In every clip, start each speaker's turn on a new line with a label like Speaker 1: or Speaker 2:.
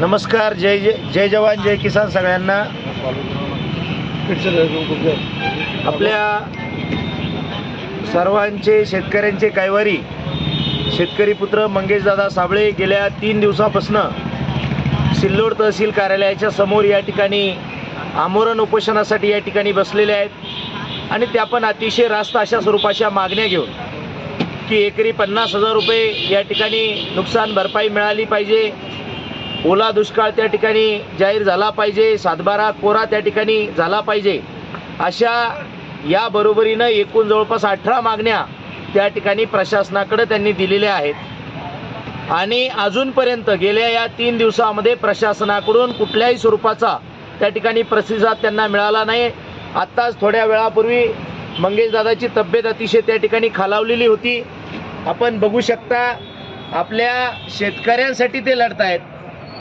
Speaker 1: नमस्कार जय जय जय जवान जय किसान सगळ्यांना. आपल्या सर्वांचे शेतकऱ्यांचे कैवारी शेतकरी पुत्र मंगेशदादा साबळे गेल्या तीन दिवसापासनं सिल्लोड तहसील कार्यालयाच्या समोर या ठिकाणी आमोरण उपोषणासाठी या ठिकाणी बसलेले आहेत. आणि त्या पण अतिशय रास्त अशा स्वरूपाच्या मागण्या घेऊन की एकरी पन्नास हजार रुपये या ठिकाणी नुकसान भरपाई मिळाली पाहिजे. ओला दुष्काळ त्या ठिकाणी जाहीर झाला पाहिजे सातबारा कोरा त्या ठिकाणी झाला पाहिजे. अशा या बरोबरीनं एकूण जवळपास अठरा मागण्या त्या ठिकाणी प्रशासनाकडे त्यांनी दिलेल्या आहेत. आणि अजूनपर्यंत गेल्या या तीन दिवसामध्ये प्रशासनाकडून कुठल्याही स्वरूपाचा त्या ठिकाणी प्रतिसाद त्यांना मिळाला नाही. आत्ताच थोड्या वेळापूर्वी मंगेशदादाची तब्येत अतिशय त्या ठिकाणी खालावलेली होती. आपण बघू शकता आपल्या शेतकऱ्यांसाठी ते लढत आहेत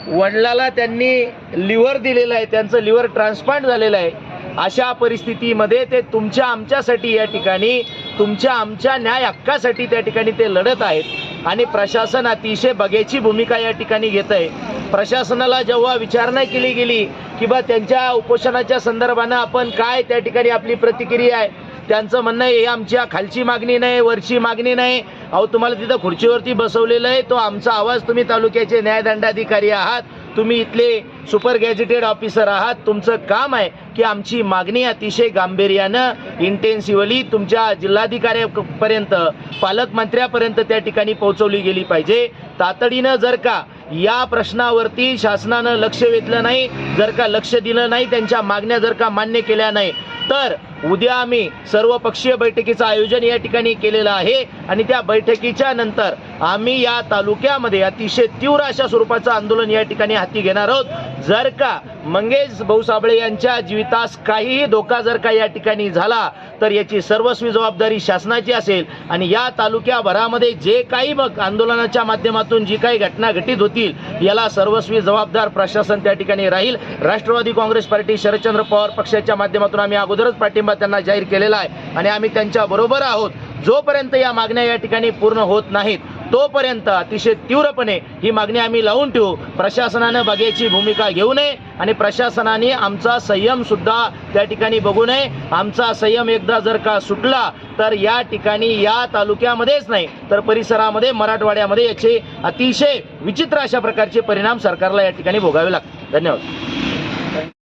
Speaker 1: वडिलाला त्यांनी लिव्हर दिलेलं आहे त्यांचं लिव्हर ट्रान्सप्लांट झालेलं आहे. अशा परिस्थितीमध्ये ते तुमच्या आमच्यासाठी या ठिकाणी तुमच्या आमच्या न्याय हक्कासाठी त्या ठिकाणी ते लढत आहेत. आणि प्रशासन अतिशय बघेची भूमिका या ठिकाणी घेत आहे. प्रशासनाला जेव्हा विचारणा केली गेली की बा त्यांच्या उपोषणाच्या संदर्भानं आपण काय त्या ठिकाणी आपली प्रतिक्रिया आहे त्यांचं म्हणणं आहे हे आमच्या खालची मागणी नाही वरची मागणी नाही. अहो तुम्हाला तिथं खुर्चीवरती बसवलेलं आहे तो आमचा आवाज तुम्ही तालुक्याचे न्यायदंडाधिकारी आहात तुम्ही इथले सुपर गॅजेटेड ऑफिसर आहात तुमचं काम आहे की आमची मागणी अतिशय गांभीर्यानं इंटेन्सिव्हली तुमच्या जिल्हाधिकाऱ्यापर्यंत पालकमंत्र्यापर्यंत त्या ठिकाणी पोहोचवली गेली पाहिजे. तातडीनं जर का या प्रश्नावरती शासनानं लक्ष वेधलं नाही जर का लक्ष दिलं नाही त्यांच्या मागण्या जर का मान्य केल्या नाही तर उद्या आम्ही सर्वपक्षीय बैठकीचं आयोजन या ठिकाणी केलेलं आहे. आणि त्या बैठकीच्या नंतर आम्ही या तालुक्यामध्ये अतिशय तीव्र अशा स्वरूपाचं आंदोलन या ठिकाणी हाती घेणार आहोत. जर का मंगेश भाऊ साबळे यांच्या जीवितास काहीही धोका जर का या ठिकाणी झाला तर याची सर्वस्वी जबाबदारी शासनाची असेल. आणि या तालुक्याभरामध्ये जे काही मग आंदोलनाच्या माध्यमातून जी काही घटना घटित होतील याला सर्वस्वी जबाबदार प्रशासन त्या ठिकाणी राहील. राष्ट्रवादी काँग्रेस पार्टी शरदचंद्र पवार पक्षाच्या माध्यमातून आम्ही अगोदरच पाठिंबा त्यांना जाहीर केलेला आहे. आणि आम्ही त्यांच्या बरोबर आहोत. जोपर्यंत या मागण्या या ठिकाणी पूर्ण होत नाहीत तोपर्यंत अतिशय तीव्रपणे ही मागणी आम्ही लावून ठेवू. प्रशासनानं बघायची भूमिका घेऊ नये आणि प्रशासनाने आमचा संयम सुद्धा त्या ठिकाणी बघू नये. आमचा संयम एकदा जर का सुटला तर या ठिकाणी या तालुक्यामध्येच नाही तर परिसरामध्ये मराठवाड्यामध्ये याचे अतिशय विचित्र अशा प्रकारचे परिणाम सरकारला या ठिकाणी भोगावे लागतात धन्यवाद.